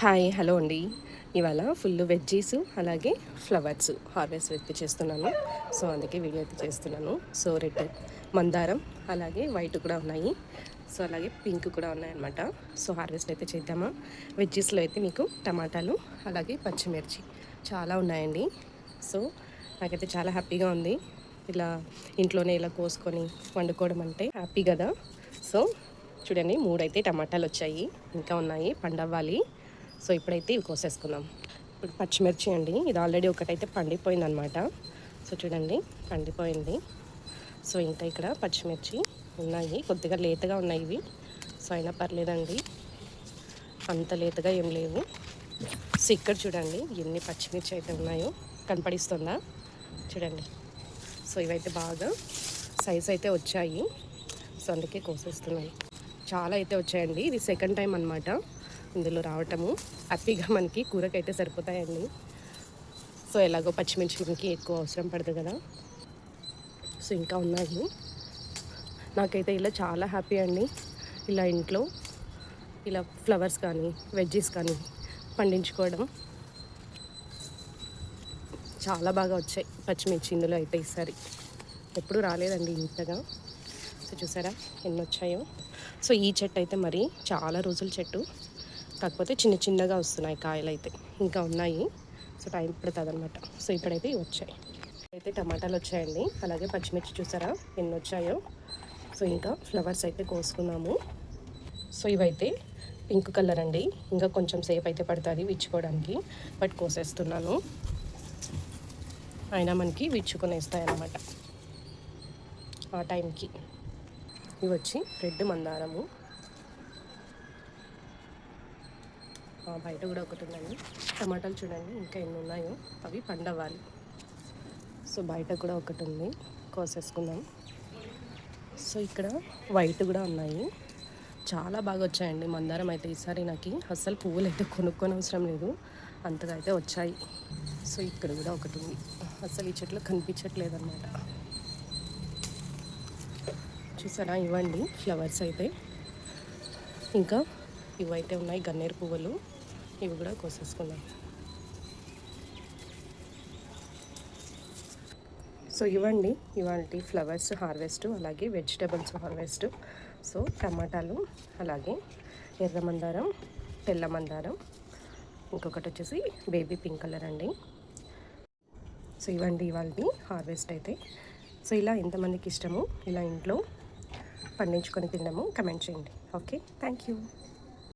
Hi hello అండి. ఇవాళ full veggies అలాగే ఫ్లవర్స్ హార్వెస్ట్ అయితే చేస్తున్నాను. సో అందుకే వీడియో అయితే చేస్తున్నాను. సో రెడ్ మందారం అలాగే వైట్ కూడా ఉన్నాయి. సో అలాగే పింక్ కూడా ఉన్నాయన్నమాట. సో హార్వెస్ట్ అయితే చేద్దామా? వెజ్జీస్లో అయితే మీకు టమాటాలు అలాగే పచ్చిమిర్చి చాలా ఉన్నాయండి. సో నాకైతే చాలా హ్యాపీగా ఉంది. ఇలా ఇంట్లోనే ఇలా కోసుకొని వండుకోవడం అంటే హ్యాపీ కదా. సో చూడండి మూడైతే టమాటాలు వచ్చాయి. ఇంకా ఉన్నాయి పండవ్వాలి. సో ఇప్పుడైతే ఇవి కోసేసుకుందాం. ఇప్పుడు పచ్చిమిర్చి అండి ఇది ఆల్రెడీ ఒకటైతే పండిపోయింది అనమాట సో చూడండి పండిపోయింది. సో ఇంకా ఇక్కడ పచ్చిమిర్చి ఉన్నాయి కొద్దిగా లేతగా ఉన్నాయి ఇవి. సో అయినా పర్లేదండి అంత లేతగా ఏం లేవు. సో ఇక్కడ చూడండి ఎన్ని పచ్చిమిర్చి అయితే ఉన్నాయో కనపడిస్తుందా? చూడండి. సో ఇవైతే బాగా సైజ్ అయితే వచ్చాయి. సో అందుకే కోసేస్తున్నాయి చాలా అయితే వచ్చాయండి ఇది సెకండ్ టైం అనమాట ఇందులో రావటము. హ్యాపీగా మనకి కూరకైతే సరిపోతాయండి. సో ఎలాగో పచ్చిమిర్చి మనకి ఎక్కువ అవసరం పడదు కదా. సో ఇంకా ఉన్నాయి. నాకైతే ఇలా చాలా హ్యాపీ అండి. ఇలా ఇంట్లో ఇలా ఫ్లవర్స్ కానీ వెజ్జీస్ కానీ పండించుకోవడం. చాలా బాగా వచ్చాయి పచ్చిమిర్చి ఇందులో అయితే ఈసారి. ఎప్పుడు రాలేదండి ఇంతగా. సో చూసారా ఎన్ని వచ్చాయో. సో ఈ చెట్టు అయితే మరి చాలా రోజుల చెట్టు. కాకపోతే చిన్న చిన్నగా వస్తున్నాయి కాయలు అయితే ఇంకా ఉన్నాయి. సో టైం పడుతుంది అనమాట సో ఇప్పుడైతే ఇవి వచ్చాయి. అయితే టమాటాలు వచ్చాయండి. అలాగే పచ్చిమిర్చి చూసారా? ఎన్ని వచ్చాయో. సో ఇంకా ఫ్లవర్స్ అయితే కోసుకున్నాము. సో ఇవైతే పింక్ కలర్ అండి. ఇంకా కొంచెం సేపు అయితే పడుతుంది విచ్చుకోవడానికి. బట్ కోసేస్తున్నాను. అయినా మనకి విచ్చుకునేస్తాయన్నమాట. ఆ టైంకి. ఇవి వచ్చి రెడ్ మందారము. బయట కూడా ఒకటి ఉందండి. టమాటాలు చూడండి ఇంకా ఎన్ని ఉన్నాయో. అవి పండవాలి. సో బయట కూడా ఒకటి ఉంది. కోసేసుకుందాం. సో ఇక్కడ వైట్ కూడా ఉన్నాయి. చాలా బాగా వచ్చాయండి మందారం అయితే ఈసారి నాకు. అస్సలు పువ్వులు అయితే కొనుక్కొని అవసరం లేదు. అంతగా అయితే వచ్చాయి. సో ఇక్కడ కూడా ఒకటి ఉంది. అసలు ఈ చెట్లు కనిపించట్లేదన్నమాట. చూసారా? ఇవ్వండి. ఫ్లవర్స్ అయితే. ఇంకా ఇవైతే ఉన్నాయి గన్నేరు పువ్వులు. ఇవి కూడా కోసేసుకున్నాం సో ఇవ్వండి ఇవాళ ఫ్లవర్స్ హార్వెస్ట్ అలాగే వెజిటేబుల్స్ హార్వెస్ట్. సో టమాటాలు అలాగే ఎర్ర మందారం తెల్ల మందారం ఇంకొకటి వచ్చేసి బేబీ పింక్ కలర్ అండి. సో ఇవ్వండి ఇవాళ హార్వెస్ట్ అయితే. సో ఇలా ఎంతమందికి ఇష్టము ఇలా ఇంట్లో పండించుకొని తినడము కమెంట్ చేయండి. Okay thank you.